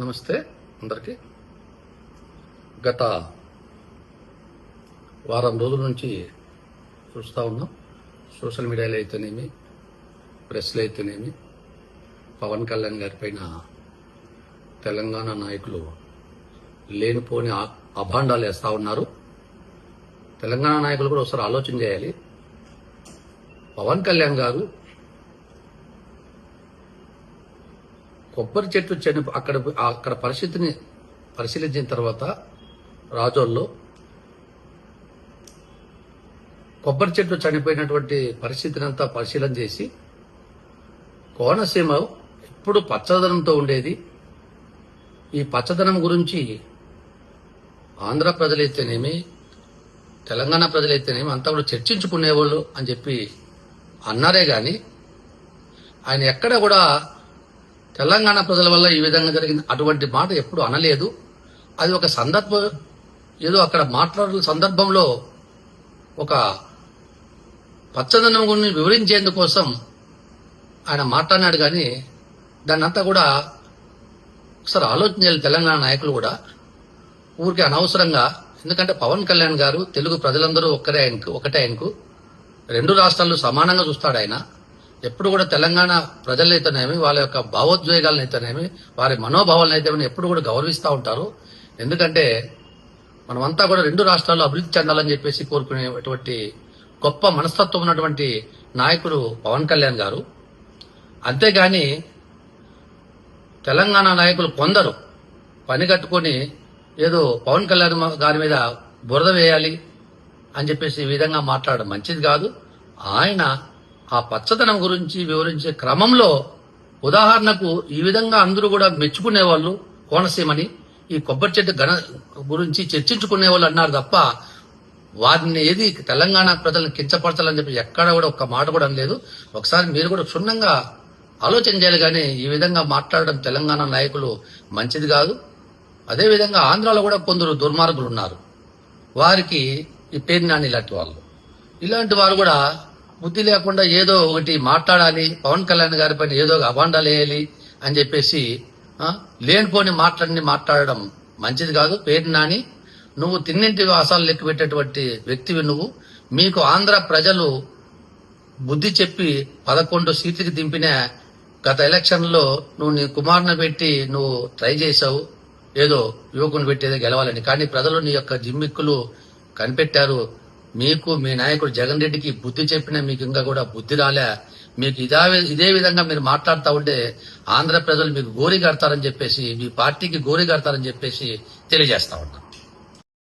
నమస్తే అందరికీ. గత వారం రోజుల నుంచి చూస్తూ ఉన్నాం. సోషల్ మీడియాలో అయితేనేమి ప్రెస్లో అయితేనేమి పవన్ కళ్యాణ్ గారి పైన తెలంగాణ నాయకులు లేనిపోని అభాండాలు వేస్తూ ఉన్నారు. తెలంగాణ నాయకులు కూడా ఒకసారి ఆలోచన చేయాలి. పవన్ కళ్యాణ్ గారు కొబ్బరి చెట్టు చని అక్కడ అక్కడ పరిస్థితిని పరిశీలించిన తర్వాత రాజోల్లో కొబ్బరి చెట్టు చనిపోయినటువంటి పరిస్థితిని అంతా పరిశీలన చేసి కోనసీమ ఎప్పుడు పచ్చదనంతో ఉండేది. ఈ పచ్చదనం గురించి ఆంధ్ర ప్రజలైతేనేమి తెలంగాణ ప్రజలైతేనేమి అంతా కూడా చర్చించుకునేవాళ్ళు అని చెప్పి అన్నారే గాని ఆయన ఎక్కడ కూడా తెలంగాణ ప్రజల వల్ల ఈ విధంగా జరిగింది. అటువంటి మాట ఎప్పుడు అనలేదు. అది ఒక సందర్భం ఏదో అక్కడ మాట్లాడిన సందర్భంలో ఒక పచ్చదనం గురించి వివరించేందుకోసం ఆయన మాట్లాడినాడు కానీ దాన్ని అంతా కూడా ఒకసారి ఆలోచన చేయాలి తెలంగాణ నాయకులు కూడా. ఊరికి అనవసరంగా ఎందుకంటే పవన్ కళ్యాణ్ గారు తెలుగు ప్రజలందరూ ఒక్కరే ఆయనకు ఒకటే ఆయనకు. రెండు రాష్ట్రాలు సమానంగా చూస్తాడు ఆయన. ఎప్పుడు కూడా తెలంగాణ ప్రజలైతేనేమి వాళ్ళ యొక్క భావోద్వేగాలనైతేనేమి వారి మనోభావాలనైతేనేమి ఎప్పుడు కూడా గౌరవిస్తూ ఉంటారు. ఎందుకంటే మనమంతా కూడా రెండు రాష్ట్రాలు అభివృద్ధి చెందాలని చెప్పేసి కోరుకునేటువంటి గొప్ప మనస్తత్వం ఉన్నటువంటి నాయకుడు పవన్ కళ్యాణ్ గారు. అంతేగాని తెలంగాణ నాయకులు కొందరు పని కట్టుకొని ఏదో పవన్ కళ్యాణ్ గారి మీద బురద వేయాలి అని చెప్పేసి ఈ విధంగా మాట్లాడడం మంచిది కాదు. ఆయన ఆ పచ్చదనం గురించి వివరించే క్రమంలో ఉదాహరణకు ఈ విధంగా అందరూ కూడా మెచ్చుకునేవాళ్ళు కోనసీమని ఈ కొబ్బరి చెట్టు గణ గురించి చర్చించుకునే వాళ్ళు అన్నారు తప్ప వారిని ఏది తెలంగాణ ప్రజలను కించపరచాలని చెప్పి ఎక్కడ కూడా ఒక్క మాట కూడా అనలేదు. ఒకసారి మీరు కూడా క్షుణ్ణంగా ఆలోచన చేయాలి కానీ ఈ విధంగా మాట్లాడడం తెలంగాణ నాయకులు మంచిది కాదు. అదేవిధంగా ఆంధ్రాలో కూడా కొందరు దుర్మార్గులు ఉన్నారు. వారికి ఈ పేరు నాని ఇలాంటి వాళ్ళు. ఇలాంటి వారు కూడా బుద్ధి లేకుండా ఏదో ఒకటి మాట్లాడాలి. పవన్ కళ్యాణ్ గారి పైన ఏదో ఒక అభాండాలు వేయాలి అని చెప్పేసి లేనిపోని మాట్లాడిని మాట్లాడడం మంచిది కాదు. పేరు నాని నువ్వు తిన్నింటి వాసాలు లెక్క పెట్టేటువంటి వ్యక్తివి నువ్వు. మీకు ఆంధ్ర ప్రజలు బుద్ధి చెప్పి పదకొండు సీట్లకి దింపిన గత ఎలక్షన్లో నువ్వు నీ కుమారుని పెట్టి నువ్వు ట్రై చేశావు. ఏదో యువకుని పెట్టేదో గెలవాలని. కానీ ప్రజలు నీ యొక్క జిమ్మిక్కులు కనిపెట్టారు. మీకు మీ నాయకుడు జగన్ రెడ్డికి బుద్ధి చెప్పినా మీకు ఇంకా కూడా బుద్ధి రాలే. మీకు ఇదే ఇదే విధంగా మీరు మాట్లాడుతూ ఉంటే ఆంధ్ర ప్రజలు మీకు గోరి కడతారని చెప్పేసి మీ పార్టీకి గోరి కడతారని చెప్పేసి తెలియజేస్తా ఉన్నాం.